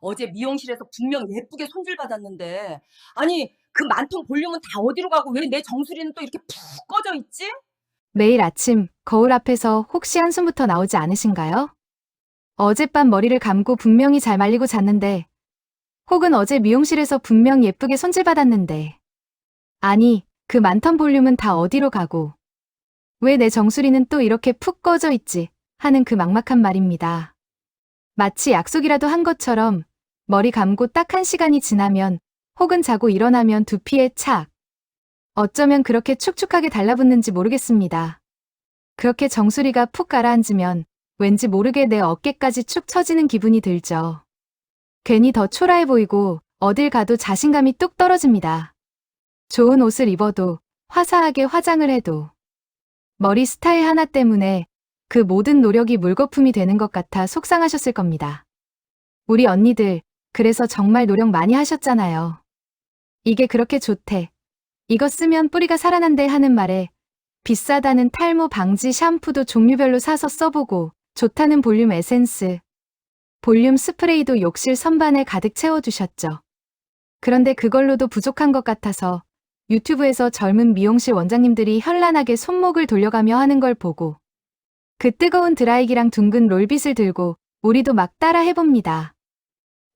어제 미용실에서 분명 예쁘게 손질 받았는데 아니 그 많던 볼륨은 다 어디로 가고 왜 내 정수리는 또 이렇게 푹 꺼져 있지? 매일 아침 거울 앞에서 혹시 한숨부터 나오지 않으신가요? 어젯밤 머리를 감고 분명히 잘 말리고 잤는데, 혹은 어제 미용실에서 분명 예쁘게 손질 받았는데, 아니, 그 많던 볼륨은 다 어디로 가고, 왜 내 정수리는 또 이렇게 푹 꺼져 있지? 하는 그 막막한 말입니다. 마치 약속이라도 한 것처럼 머리 감고 딱 한 시간이 지나면, 혹은 자고 일어나면 두피에 착, 어쩌면 그렇게 축축하게 달라붙는지 모르겠습니다. 그렇게 정수리가 푹 가라앉으면 왠지 모르게 내 어깨까지 축 처지는 기분이 들죠. 괜히 더 초라해 보이고 어딜 가도 자신감이 뚝 떨어집니다. 좋은 옷을 입어도 화사하게 화장을 해도 머리 스타일 하나 때문에 그 모든 노력이 물거품이 되는 것 같아 속상하셨을 겁니다. 우리 언니들, 그래서 정말 노력 많이 하셨잖아요. 이게 그렇게 좋대. 이거 쓰면 뿌리가 살아난대 하는 말에 비싸다는 탈모 방지 샴푸도 종류별로 사서 써보고 좋다는 볼륨 에센스, 볼륨 스프레이도 욕실 선반에 가득 채워두셨죠. 그런데 그걸로도 부족한 것 같아서 유튜브에서 젊은 미용실 원장님들이 현란하게 손목을 돌려가며 하는 걸 보고 그 뜨거운 드라이기랑 둥근 롤빗을 들고 우리도 막 따라 해봅니다.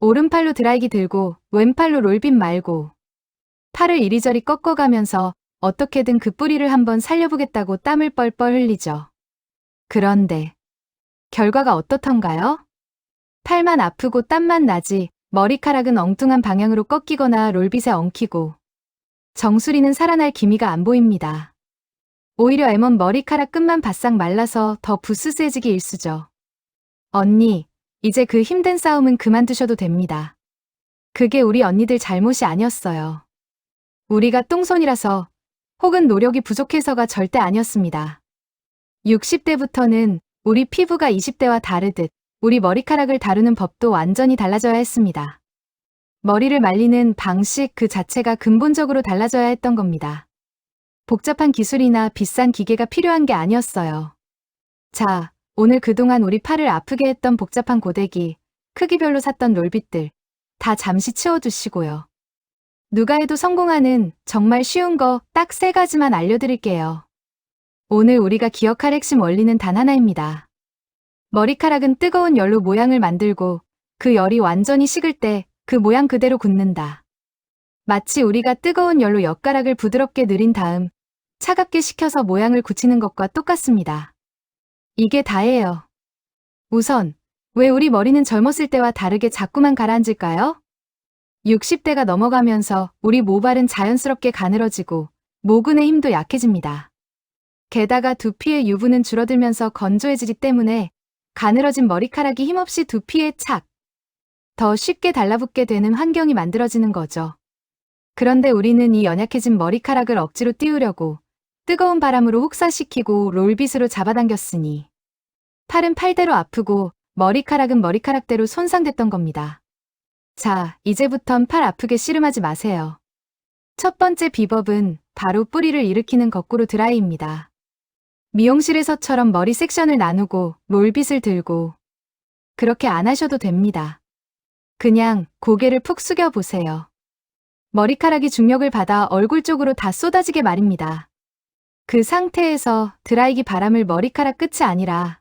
오른팔로 드라이기 들고 왼팔로 롤빗 말고 팔을 이리저리 꺾어가면서 어떻게든 그 뿌리를 한번 살려보겠다고 땀을 뻘뻘 흘리죠. 그런데 결과가 어떻던가요? 팔만 아프고 땀만 나지 머리카락은 엉뚱한 방향으로 꺾이거나 롤빗에 엉키고 정수리는 살아날 기미가 안 보입니다. 오히려 M1 머리카락 끝만 바싹 말라서 더 부스스해지기 일쑤죠. 언니, 이제 그 힘든 싸움은 그만두셔도 됩니다. 그게 우리 언니들 잘못이 아니었어요. 우리가 똥손이라서 혹은 노력이 부족해서가 절대 아니었습니다. 60대부터는 우리 피부가 20대와 다르듯 우리 머리카락을 다루는 법도 완전히 달라져야 했습니다. 머리를 말리는 방식 그 자체가 근본적으로 달라져야 했던 겁니다. 복잡한 기술이나 비싼 기계가 필요한 게 아니었어요. 자, 오늘 그동안 우리 팔을 아프게 했던 복잡한 고데기, 크기별로 샀던 롤빗들, 다 잠시 치워두시고요. 누가 해도 성공하는 정말 쉬운 거 딱 세 가지만 알려드릴게요. 오늘 우리가 기억할 핵심 원리는 단 하나입니다. 머리카락은 뜨거운 열로 모양을 만들고 그 열이 완전히 식을 때 그 모양 그대로 굳는다. 마치 우리가 뜨거운 열로 엿가락을 부드럽게 늘린 다음 차갑게 식혀서 모양을 굳히는 것과 똑같습니다. 이게 다예요. 우선, 왜 우리 머리는 젊었을 때와 다르게 자꾸만 가라앉을까요? 60대가 넘어가면서 우리 모발은 자연스럽게 가늘어지고 모근의 힘도 약해집니다. 게다가 두피의 유분은 줄어들면서 건조해지기 때문에 가늘어진 머리카락이 힘없이 두피에 착, 더 쉽게 달라붙게 되는 환경이 만들어지는 거죠. 그런데 우리는 이 연약해진 머리카락을 억지로 띄우려고 뜨거운 바람으로 혹사시키고 롤빗으로 잡아당겼으니 팔은 팔대로 아프고 머리카락은 머리카락대로 손상됐던 겁니다. 자, 이제부턴 팔 아프게 씨름하지 마세요. 첫 번째 비법은 바로 뿌리를 일으키는 거꾸로 드라이입니다. 미용실에서처럼 머리 섹션을 나누고 롤빗을 들고 그렇게 안 하셔도 됩니다. 그냥 고개를 푹 숙여 보세요. 머리카락이 중력을 받아 얼굴 쪽으로 다 쏟아지게 말입니다. 그 상태에서 드라이기 바람을 머리카락 끝이 아니라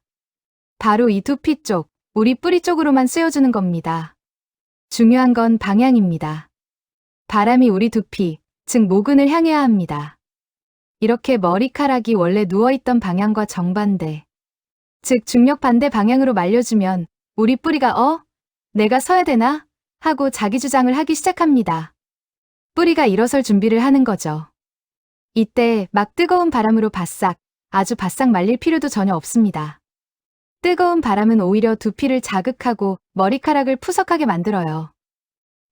바로 이 두피 쪽, 우리 뿌리 쪽으로만 쐬어주는 겁니다. 중요한 건 방향입니다. 바람이 우리 두피, 즉 모근을 향해야 합니다. 이렇게 머리카락이 원래 누워있던 방향과 정반대, 즉 중력 반대 방향으로 말려주면 우리 뿌리가 어? 내가 서야 되나? 하고 자기 주장을 하기 시작합니다. 뿌리가 일어설 준비를 하는 거죠. 이때 막 뜨거운 바람으로 바싹, 아주 바싹 말릴 필요도 전혀 없습니다. 뜨거운 바람은 오히려 두피를 자극하고 머리카락을 푸석하게 만들어요.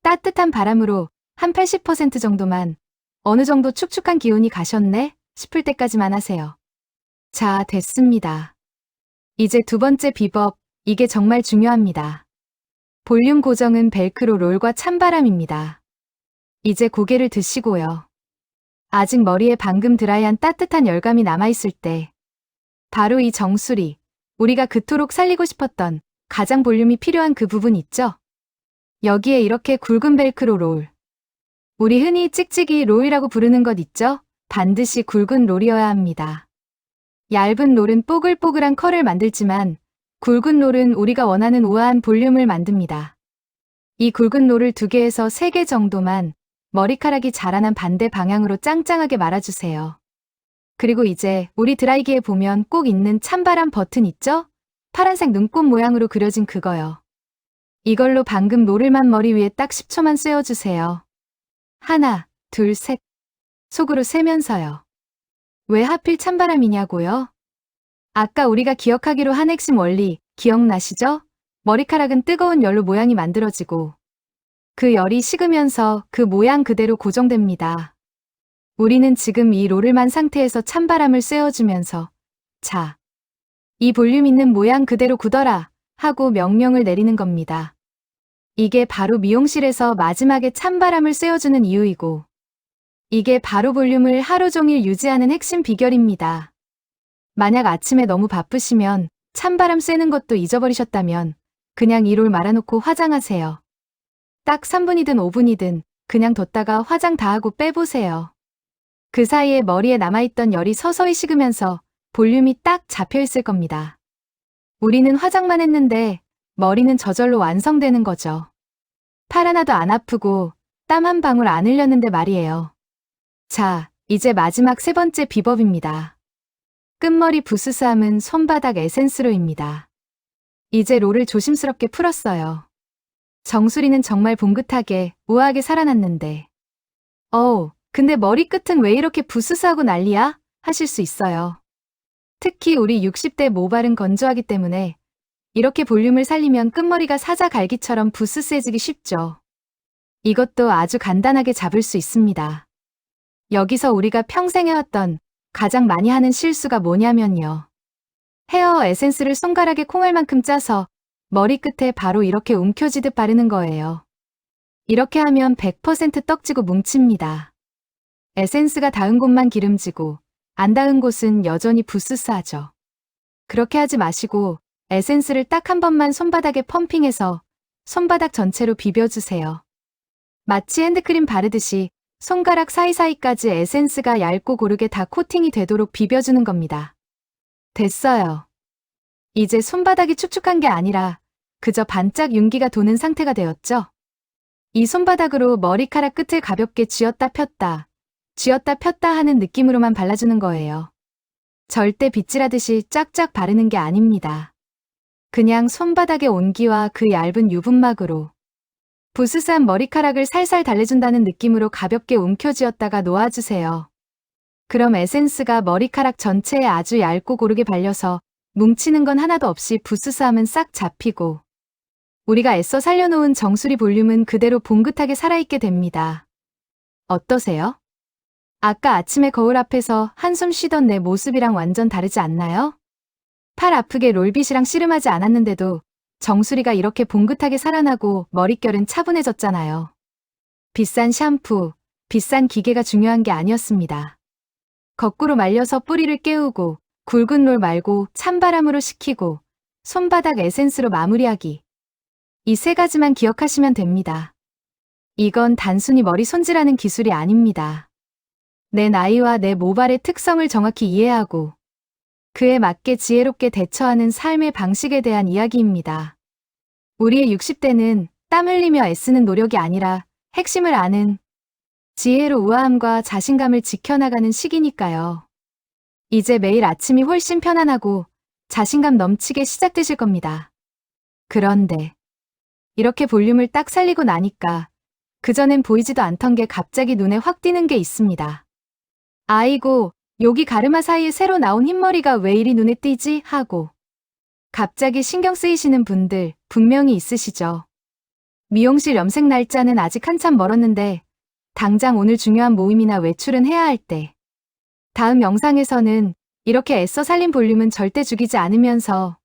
따뜻한 바람으로 한 80% 정도만 어느 정도 축축한 기운이 가셨네 싶을 때까지만 하세요. 자, 됐습니다. 이제 두 번째 비법, 이게 정말 중요합니다. 볼륨 고정은 벨크로 롤과 찬바람입니다. 이제 고개를 드시고요. 아직 머리에 방금 드라이한 따뜻한 열감이 남아있을 때, 바로 이 정수리, 우리가 그토록 살리고 싶었던 가장 볼륨이 필요한 그 부분 있죠? 여기에 이렇게 굵은 벨크로 롤. 우리 흔히 찍찍이 롤이라고 부르는 것 있죠? 반드시 굵은 롤이어야 합니다. 얇은 롤은 뽀글뽀글한 컬을 만들지만 굵은 롤은 우리가 원하는 우아한 볼륨을 만듭니다. 이 굵은 롤을 두 개에서 세개 정도만 머리카락이 자라난 반대 방향으로 짱짱하게 말아주세요. 그리고 이제 우리 드라이기에 보면 꼭 있는 찬바람 버튼 있죠? 파란색 눈꽃 모양으로 그려진 그거요. 이걸로 방금 롤을만 머리 위에 딱 10초만 쐬어주세요. 하나, 둘, 셋. 속으로 세면서요. 왜 하필 찬바람이냐고요? 아까 우리가 기억하기로 한 핵심 원리, 기억나시죠? 머리카락은 뜨거운 열로 모양이 만들어지고, 그 열이 식으면서 그 모양 그대로 고정됩니다. 우리는 지금 이 롤을 만 상태에서 찬바람을 쐬어주면서, 자, 이 볼륨 있는 모양 그대로 굳어라 하고 명령을 내리는 겁니다. 이게 바로 미용실에서 마지막에 찬바람을 쐬어주는 이유이고, 이게 바로 볼륨을 하루 종일 유지하는 핵심 비결입니다. 만약 아침에 너무 바쁘시면 찬바람 쐬는 것도 잊어버리셨다면 그냥 이 롤 말아놓고 화장하세요. 딱 3분이든 5분이든 그냥 뒀다가 화장 다 하고 빼보세요. 그 사이에 머리에 남아있던 열이 서서히 식으면서 볼륨이 딱 잡혀 있을 겁니다. 우리는 화장만 했는데 머리는 저절로 완성되는 거죠. 팔 하나도 안 아프고 땀 한 방울 안 흘렸는데 말이에요. 자, 이제 마지막 세 번째 비법입니다. 끝머리 부스스함은 손바닥 에센스로입니다. 이제 롤을 조심스럽게 풀었어요. 정수리는 정말 봉긋하게, 우아하게 살아났는데. 어우, 근데 머리끝은 왜 이렇게 부스스하고 난리야? 하실 수 있어요. 특히 우리 60대 모발은 건조하기 때문에 이렇게 볼륨을 살리면 끝머리가 사자 갈기처럼 부스스해지기 쉽죠. 이것도 아주 간단하게 잡을 수 있습니다. 여기서 우리가 평생 해왔던 가장 많이 하는 실수가 뭐냐면요. 헤어 에센스를 손가락에 콩알만큼 짜서 머리끝에 바로 이렇게 움켜쥐듯 바르는 거예요. 이렇게 하면 100% 떡지고 뭉칩니다. 에센스가 닿은 곳만 기름지고 안 닿은 곳은 여전히 부스스하죠. 그렇게 하지 마시고 에센스를 딱 한 번만 손바닥에 펌핑해서 손바닥 전체로 비벼주세요. 마치 핸드크림 바르듯이 손가락 사이사이까지 에센스가 얇고 고르게 다 코팅이 되도록 비벼주는 겁니다. 됐어요. 이제 손바닥이 축축한 게 아니라 그저 반짝 윤기가 도는 상태가 되었죠? 이 손바닥으로 머리카락 끝을 가볍게 쥐었다 폈다, 쥐었다 폈다 하는 느낌으로만 발라주는 거예요. 절대 빗질하듯이 쫙쫙 바르는 게 아닙니다. 그냥 손바닥의 온기와 그 얇은 유분막으로 부스스한 머리카락을 살살 달래준다는 느낌으로 가볍게 움켜쥐었다가 놓아주세요. 그럼 에센스가 머리카락 전체에 아주 얇고 고르게 발려서 뭉치는 건 하나도 없이 부스스함은 싹 잡히고 우리가 애써 살려놓은 정수리 볼륨은 그대로 봉긋하게 살아있게 됩니다. 어떠세요? 아까 아침에 거울 앞에서 한숨 쉬던 내 모습이랑 완전 다르지 않나요? 팔 아프게 롤빗이랑 씨름하지 않았는데도 정수리가 이렇게 봉긋하게 살아나고 머릿결은 차분해졌잖아요. 비싼 샴푸, 비싼 기계가 중요한 게 아니었습니다. 거꾸로 말려서 뿌리를 깨우고 굵은 롤 말고 찬바람으로 식히고 손바닥 에센스로 마무리하기. 이 세 가지만 기억하시면 됩니다. 이건 단순히 머리 손질하는 기술이 아닙니다. 내 나이와 내 모발의 특성을 정확히 이해하고 그에 맞게 지혜롭게 대처하는 삶의 방식에 대한 이야기입니다. 우리의 60대는 땀 흘리며 애쓰는 노력이 아니라 핵심을 아는 지혜로 우아함과 자신감을 지켜나가는 시기니까요. 이제 매일 아침이 훨씬 편안하고 자신감 넘치게 시작되실 겁니다. 그런데 이렇게 볼륨을 딱 살리고 나니까 그전엔 보이지도 않던 게 갑자기 눈에 확 띄는 게 있습니다. 아이고, 여기 가르마 사이에 새로 나온 흰머리가 왜 이리 눈에 띄지? 하고 갑자기 신경 쓰이시는 분들 분명히 있으시죠. 미용실 염색 날짜는 아직 한참 멀었는데 당장 오늘 중요한 모임이나 외출은 해야 할 때. 다음 영상에서는 이렇게 애써 살린 볼륨은 절대 죽이지 않으면서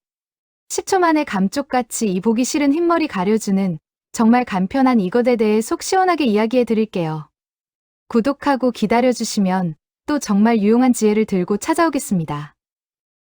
10초 만에 감쪽같이 이 보기 싫은 흰머리 가려주는 정말 간편한 이것에 대해 속 시원하게 이야기해 드릴게요. 구독하고 기다려주시면 또 정말 유용한 지혜를 들고 찾아오겠습니다.